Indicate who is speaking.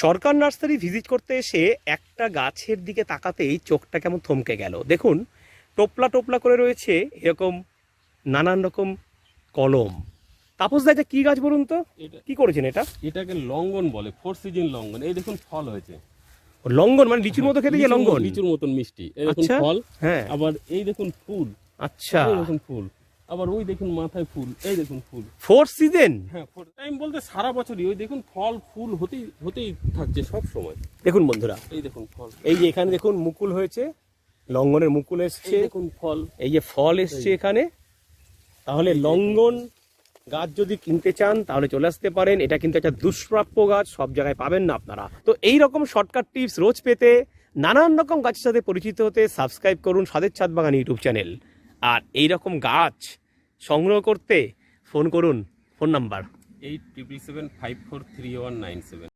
Speaker 1: সরকার nursery visit করতে এসে একটা গাছের দিকে তাকাতেই চোখটা কেমন থমকে গেল। দেখুন টোপলা টোপলা করে রয়েছে এরকম নানান রকম কলম। তাপস দা এটা কি গাছ বলুন তো?
Speaker 2: এটা
Speaker 1: কি করেছেন এটা?
Speaker 2: এটাকে লঙ্গন বলে ফোর সিজন লঙ্গন এই দেখুন ফল হয়েছে।
Speaker 1: লঙ্গন মানে লিচুর মতো খেতে যে
Speaker 2: লঙ্গন? লিচুর মতন মিষ্টি। এই দেখুন
Speaker 1: আচ্ছা।
Speaker 2: ফল।
Speaker 1: হ্যাঁ।
Speaker 2: আবার এই দেখুন ফুল।
Speaker 1: আচ্ছা।
Speaker 2: এই দেখুন ফুল। আবার ওই দেখুন মাথায় ফুল এই দেখুন ফুল।
Speaker 1: ফোর সিজন
Speaker 2: হ্যাঁ টাইম বলতে সারা বছরই ওই দেখুন ফল ফুল হতেই হতেই থাকছে সব সময়।
Speaker 1: দেখুন বন্ধুরা
Speaker 2: এই দেখুন ফল।
Speaker 1: এই যে এখানে দেখুন মুকুল হয়েছে লঙ্ঘনের মুকুল এসছে।
Speaker 2: দেখুন ফল।
Speaker 1: এই যে ফল এসছে এখানে তাহলে লঙ্গন গাছ যদি কিনতে চান তাহলে চলে আসতে পারেন। এটা কিন্তু একটা দুষ্প্রাপ্য গাছ সব জায়গায় পাবেন না আপনারা। তো এই রকম শর্টকাট টিপস রোজ পেতে নানান রকম গাছের সাথে পরিচিত হতে সাবস্ক্রাইব করুন স্বাদের ছাদ বাগান ইউটিউব চ্যানেল আর এই রকম গাছ সংগ্রহ করতে ফোন করুন, phone number.
Speaker 2: Eight triple seven five four three one nine seven